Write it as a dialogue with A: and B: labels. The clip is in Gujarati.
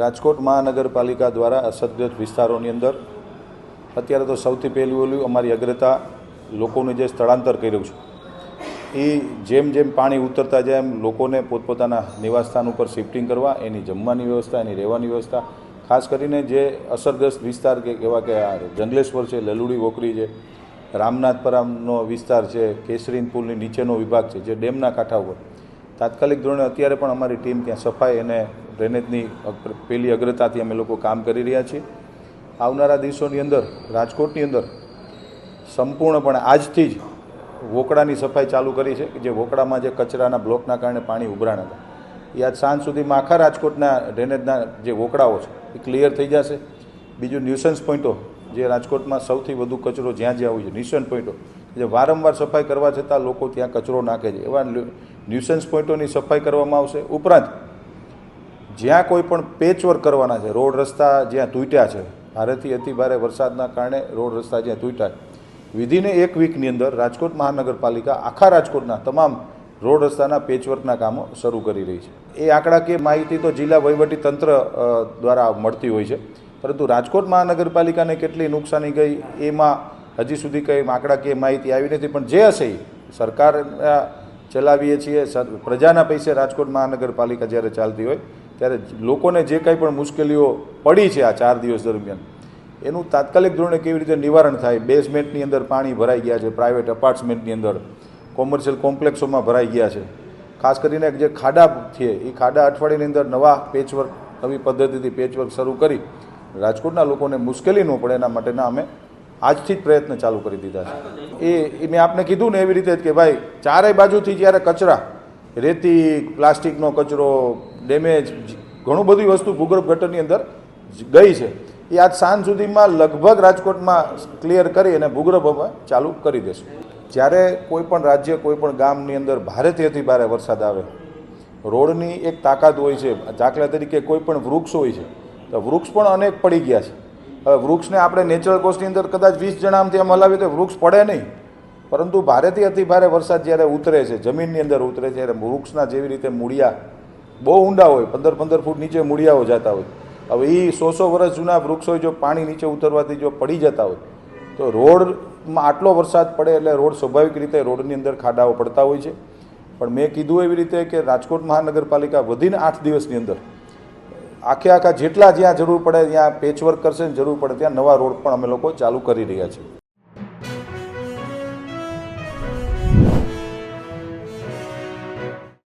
A: રાજકોટ મહાનગરપાલિકા દ્વારા અસરગ્રસ્ત વિસ્તારોની અંદર અત્યારે તો સૌથી પહેલું ઓલું અમારી અગ્રતા લોકોનું જે સ્થળાંતર કર્યું છે. એ જેમ જેમ પાણી ઉતરતા જાય એમ લોકોને પોતપોતાના નિવાસસ્થાન ઉપર શિફ્ટિંગ કરવા, એની જમવાની વ્યવસ્થા, એની રહેવાની વ્યવસ્થા, ખાસ કરીને જે અસરગ્રસ્ત વિસ્તાર કે એવા કે આ જંગલેશ્વર છે, લલુડી વોકરી છે, રામનાથપરામનો વિસ્તાર છે, કેસરીન પુલની નીચેનો વિભાગ છે, જે ડેમના કાંઠા ઉપર તાત્કાલિક ધોરણે અત્યારે પણ અમારી ટીમ ત્યાં સફાઈ અને ડ્રેનેજની પેલી અગ્રતાથી અમે લોકો કામ કરી રહ્યા છીએ. આવનારા દિવસોની અંદર, રાજકોટની અંદર, સંપૂર્ણપણે આજથી જ વોકડાની સફાઈ ચાલુ કરી છે, કે જે વોકડામાં જે કચરાના બ્લોકના કારણે પાણી ઉભરાણ હતા. એ આજ સાંજ સુધીમાં આખા રાજકોટના ડ્રેનેજના જે વોકડાઓ છે, એ ક્લિયર થઈ જશે. બીજું ન્યુસન્સ પોઈન્ટો જે રાજકોટમાં સૌથી વધુ કચરો જ્યાં જ્યાં હોય છે ન્યુસન્સ પોઈન્ટો જે વારંવાર સફાઈ કરવા છતાં લોકો ત્યાં કચરો નાખે છે. એવા ન્યુસન્સ પોઈન્ટોની સફાઈ કરવામાં આવશે. ઉપરાંત, જ્યાં કોઈ પણ પેચવર્ક કરવાના છે, રોડ રસ્તા જ્યાં તૂટ્યા છે, ભારેથી અતિભારે વરસાદના કારણે રોડ રસ્તા જ્યાં તૂટ્યા વિધિને એક વીકની અંદર રાજકોટ મહાનગરપાલિકા આખા રાજકોટના તમામ રોડ રસ્તાના પેચવર્કના કામો શરૂ કરી રહી છે. એ આંકડાકીય માહિતી તો જિલ્લા વહીવટી તંત્ર દ્વારા મળતી હોય છે. પરંતુ રાજકોટ મહાનગરપાલિકાને કેટલી નુકસાની ગઈ, એમાં હજી સુધી કંઈ આંકડાકીય માહિતી આવી નથી. પણ જે હશે સરકાર ચલાવીએ છીએ પ્રજાના પૈસે રાજકોટ મહાનગરપાલિકા જ્યારે ચાલતી હોય, ત્યારે લોકોને જે કંઈ પણ મુશ્કેલીઓ પડી છે આ ચાર દિવસ દરમિયાન, એનું તાત્કાલિક ધોરણે કેવી રીતે નિવારણ થાય? બેઝમેન્ટની અંદર પાણી ભરાઈ ગયા છે, પ્રાઇવેટ અપાર્ટમેન્ટની અંદર, કોમર્શિયલ કોમ્પ્લેક્સોમાં ભરાઈ ગયા છે. ખાસ કરીને જે ખાડા છે, એ ખાડા અઠવાડિયાની અંદર નવા પેચવર્ક, નવી પદ્ધતિથી પેચવર્ક શરૂ કરી રાજકોટના લોકોને મુશ્કેલી ન પડે એના માટેના અમે આજથી જ પ્રયત્ન ચાલુ કરી દીધા છે. એ મેં આપને કીધું ને એવી રીતે જ કે ભાઈ, ચારેય બાજુથી જ્યારે કચરા, રેતી, પ્લાસ્ટિકનો કચરો, ડેમેજ, ઘણું બધી વસ્તુ ભૂગર્ભ ગટરની અંદર ગઈ છે. એ આજ સાંજ સુધીમાં લગભગ રાજકોટમાં ક્લિયર કરી અને ભૂગર્ભ અમે ચાલુ કરી દેશું. જ્યારે કોઈ પણ રાજ્ય, કોઈ પણ ગામની અંદર ભારેથી ભારે વરસાદ આવે, રોડની એક તાકાત હોય છે, દાખલા તરીકે કોઈ પણ વૃક્ષ હોય છે તો વૃક્ષ પણ અનેક પડી ગયા છે. હવે વૃક્ષને આપણે નેચરલ કોસ્ટની અંદર કદાચ વીસ જણા આમથી આમ હલાવીએ તો વૃક્ષ પડે નહીં. પરંતુ ભારેથી અતિ ભારે વરસાદ જ્યારે ઉતરે છે, જમીનની અંદર ઉતરે છે, ત્યારે વૃક્ષના જેવી રીતે મૂળિયા બહુ ઊંડા હોય, પંદર પંદર ફૂટ નીચે મૂળિયાઓ જતા હોય. હવે એ સો સો વર્ષ જૂના વૃક્ષો જો પાણી નીચે ઉતરવાથી જો પડી જતા હોય, તો રોડમાં આટલો વરસાદ પડે એટલે રોડ સ્વાભાવિક રીતે રોડની અંદર ખાડાઓ પડતા હોય છે. પણ મેં કીધું એવી રીતે કે રાજકોટ મહાનગરપાલિકા વધીને આઠ દિવસની અંદર આખે આખા જેટલા જ્યાં જરૂર પડે ત્યાં પેચવર્ક કરશે જરૂર પડે ત્યાં નવા રોડ પણ અમે લોકો ચાલુ કરી રહ્યા છીએ.